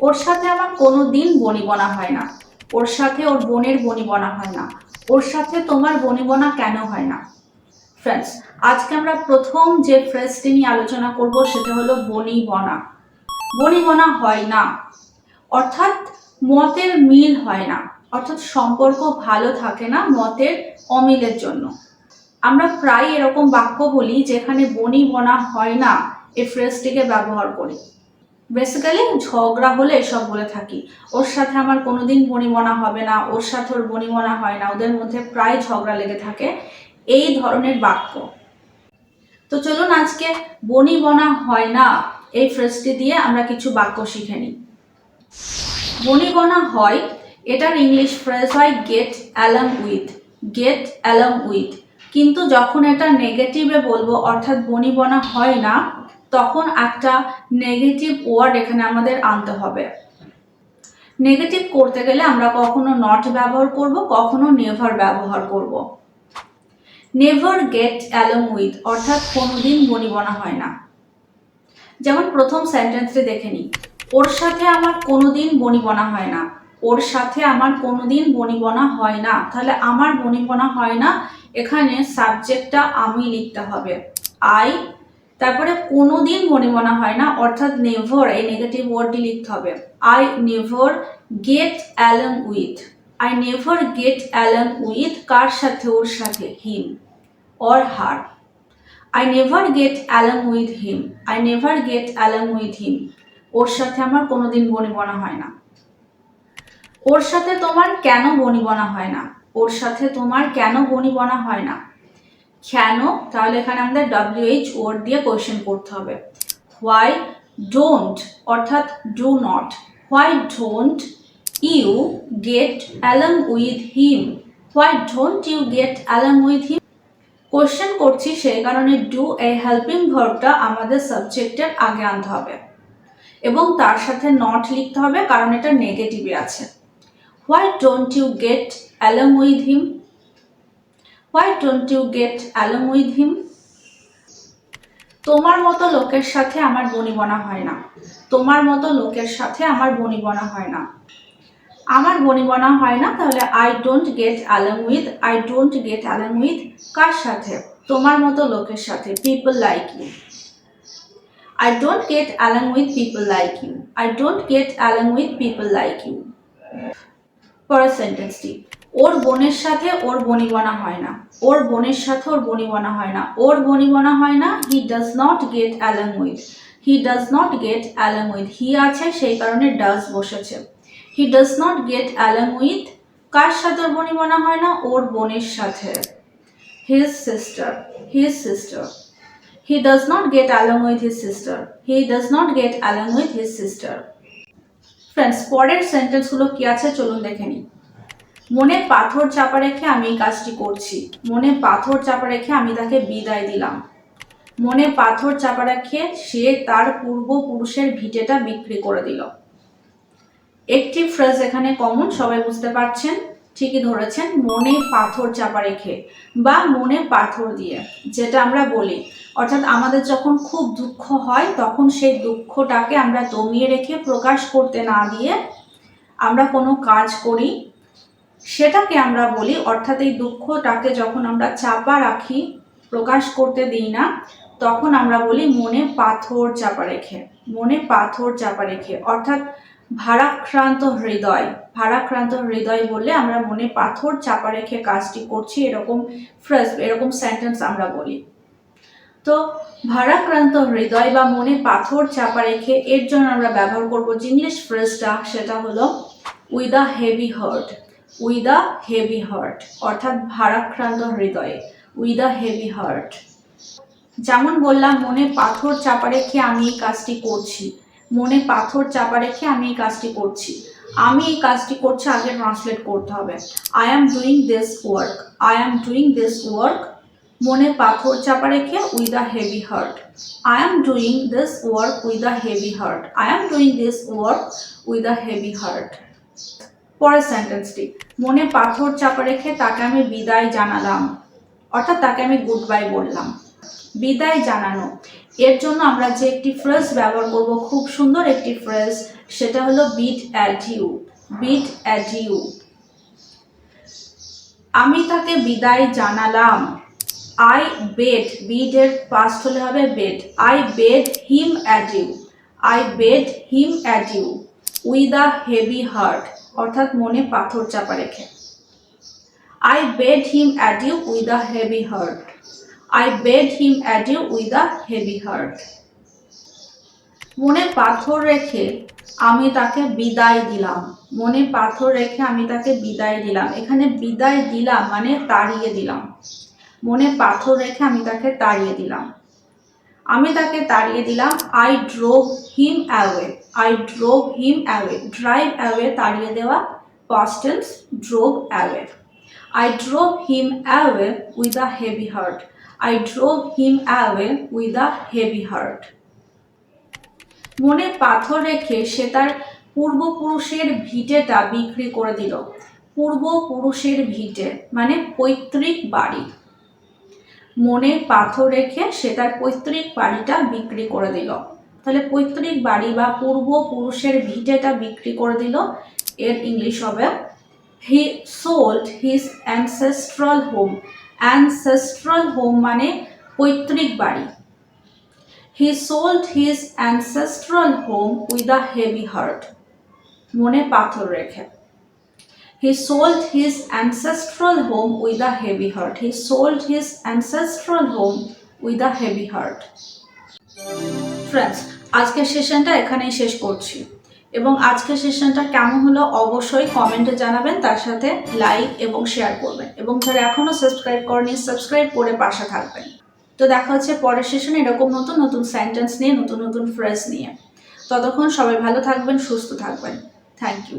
ওর সাথে আমার কোনো দিন বনিবনা হয় না। ওর সাথে ওর বোনের বনিবনা হয় না। ওর সাথে তোমার বনিবনা কেন হয় না? ফ্রেন্ডস আজকে আমরা প্রথম যে ফ্রেজটি নিয়ে আলোচনা করব সেটা হলো বনিবনা। বনিবনা হয় না। অর্থাৎ মতের মিল হয় না। অর্থাৎ সম্পর্ক ভালো থাকে না মতের অমিলের জন্য। আমরা প্রায় এরকম বাক্য বলি যেখানে বনি বনা হয় না, এই ফ্রেজটিকে ব্যবহার করি। বেসিক্যালি ঝগড়া হলে এসব বলে থাকি। ওর সাথে আমার কোনোদিন বনিবনা হবে না, ওর সাথে ওর বনিবনা হয় না, ওদের মধ্যে প্রায় ঝগড়া লেগে থাকে। এই ধরনের বাক্য। তো চলুন আজকে বনিবনা হয় না, এই ফ্রেজটি দিয়ে আমরা কিছু বাক্য শিখে নিই। বনিবনা হয়, এটার ইংলিশ ফ্রেজ হয় get along with get along with কিন্তু যখন এটা নেগেটিভে বলব, অর্থাৎ বনিবনা হয় না তখন একটা নেগেটিভ ওয়ার্ড এখানে আমাদের আনতে হবে। নেগেটিভ করতে গেলে আমরা কখনো নট ব্যবহার করব, কখনো নেভার ব্যবহার করব। নেভার গেট অ্যালং উইথ অর্থাৎ কোনোদিন বনিবনা হয় না। যেমন প্রথম সেন্টেন্সটি দেখে নিই। ওর সাথে আমার কোনোদিন বনিবনা হয় না। ওর সাথে আমার কোনোদিন বনিবনা হয় না। তাহলে আমার বনিবনা হয় না, এখানে সাবজেক্টটা আমি লিখতে হবে। আই তারপরে কোনোদিন বনিবনা হয় না, অর্থাৎ নেভার এই নেগেটিভ ওয়ার্ডটি লিখতে হবে। I never get along with I never get along with কার সাথে ওর সাথে? Him or her I never get along with him I never get along with him ওর সাথে আমার কোনোদিন বনিবনা হয় না। ওর সাথে তোমার কেন বনিবনা হয় না? ওর সাথে তোমার কেন বনিবনা হয় না? কেন? তাহলে এখানে আমাদের ডব্লিউএইচ ওয়ার্ড দিয়ে কোয়েশ্চেন করতে হবে। হোয়াই ডোন্ট অর্থাৎ do not why don't you get along with him why don't you get along with him question করছি সেই কারণে ডু এই হেল্পিং ভার্বটা আমাদের সাবজেক্টের আগে আনতে হবে। এবং তার সাথে নট লিখতে হবে কারণ এটা নেগেটিভে আছে। Why don't you get along with him why don't you get along with him তোমার মতো লোকের সাথে আমার বনিবনা হয় না। তোমার মতো লোকের সাথে আমার বনিবনা হয় না। আমার বনিবনা হয় না তাহলে I don't get along with I don't get along with কার সাথে? তোমার মতো লোকের সাথে people like you I don't get along with people like you. I don't get along with people like you. পরের সেন্টেন্সটি ওর বোনের সাথে ওর বনিবনা হয় না। ওর বোনের সাথে ওর বনিবনা হয় না। ওর বনিবনা হয় না he does not get along with he does not get along with he আছে, সেই কারণে ডাজ বসেছে। He does not get along with কার সাথে ওর বনিবনা হয় না? ওর বোনের সাথে। His sister his sister he does not get along with his sister he does not get along with his sister friends পরের সেন্টেন্সগুলো কি আছে? চলুন দেখে নিই। মনে পাথর চাপা রেখে আমি এই কাজটি করছি। মনে পাথর চাপা রেখে আমি তাকে বিদায় দিলাম। মনে পাথর চাপা রেখে সে তার পূর্বপুরুষের ভিটেটা বিক্রি করে দিল। একটি ফ্রেজ এখানে কমন সবাই বুঝতে পারছেন? ঠিকই ধরেছেন, মনে পাথর চাপা রেখে বা মনে পাথর দিয়ে, যেটা আমরা বলি। অর্থাৎ আমাদের যখন খুব দুঃখ হয়, তখন সেই দুঃখটাকে আমরা দমিয়ে রেখে প্রকাশ করতে না দিয়ে আমরা কোনো কাজ করি সেটাকে আমরা বলি, অর্থাৎ এই দুঃখটাকে যখন আমরা চাপা রাখি, প্রকাশ করতে দিই না, তখন আমরা বলি মনে পাথর চাপা রেখে, মনে পাথর চাপা রেখে, অর্থাৎ ভারাক্রান্ত হৃদয় ভারাক্রান্ত হৃদয় বললে আমরা মনে পাথর চাপা রেখে কাজটি করছি, এরকম ফ্রেজ এরকম সেন্টেন্স আমরা বলি। তো ভারাক্রান্ত হৃদয় বা মনে পাথর চাপা রেখে এর জন্য আমরা ব্যবহার করব যে ইংলিশ ফ্রেজটা সেটা হলো with a heavy heart with a heavy heart অর্থাৎ ভারাক্রান্ত হৃদয়ে উইথ আ হেভি হার্ট যেমন বললাম, মনে পাথর চাপা রেখে আমি এই কাজটি করছি। মনে পাথর চাপা রেখে আমি এই কাজটি করছি। আমি এই কাজটি করছি, আগে ট্রান্সলেট করতে হবে। I am doing this work I am doing this work মনে পাথর চাপা রেখে with a heavy heart I am doing this work with a heavy heart I am doing this work with a heavy heart পরের সেন্টেন্সটি মনে পাথর চাপা রেখে তাকে আমি বিদায় জানালাম। অর্থাৎ তাকে আমি গুড বাই বললাম। বিদায় জানানো। এর জন্য আমরা যে একটি ফ্রেজ ব্যবহার করব, খুব সুন্দর একটি ফ্রেজ সেটা হলো bid adieu bid adieu আমি তাকে বিদায় জানালাম। আই বেড বিডের পাস্ট হলে হবে bade I bade him adieu I bade him adieu with a heavy heart অর্থাৎ মনে পাথর চাপা রেখে। I bade him adieu with a heavy heart I bade him adieu with a heavy heart মনে পাথর রেখে আমি তাকে বিদায় দিলাম। মনে পাথর রেখে আমি তাকে বিদায় দিলাম। এখানে বিদায় দিলাম মানে তাড়িয়ে দিলাম। মনে পাথর রেখে আমি তাকে তাড়িয়ে দিলাম। আমি তাকে তাড়িয়ে দিলাম I drove him away I drove him away drive away তাড়িয়ে দেওয়া past tense drove away I drove him away with a heavy heart. I drove him away with a heavy heart. মনে পাথর রেখে সে তার পূর্বপুরুষের ভিটেটা বিক্রি করে দিল পূর্বপুরুষের ভিটে মানে পৈতৃক বাড়ি মনে পাথর রেখে সে তার পৈতৃক বাড়িটা বিক্রি করে দিল। তাহলে পৈতৃক বাড়ি বা পূর্বপুরুষের ভিটেটা বিক্রি করে দিল। এর ইংলিশ হবে he sold his ancestral home ancestral home মানে পৈতৃক বাড়ি। He sold his ancestral home with a heavy heart মনে পাথর রেখে। He sold his ancestral home with a heavy heart he sold his ancestral home with a heavy heart friends আজকের সেশনটা এখানেই শেষ করছি। এবং আজকের সেশনটা কেমন হলো অবশ্যই কমেন্টে জানাবেন, তার সাথে লাইক এবং শেয়ার করবেন। এবং যারা এখনও সাবস্ক্রাইব করেনি সাবস্ক্রাইব করে পাশে থাকবেন। তো দেখা হচ্ছে পরের সেশনে এরকম নতুন নতুন সেন্টেন্স নিয়ে, নতুন নতুন ফ্রেজ নিয়ে। ততক্ষণ সবাই ভালো থাকবেন, সুস্থ থাকবেন। Thank you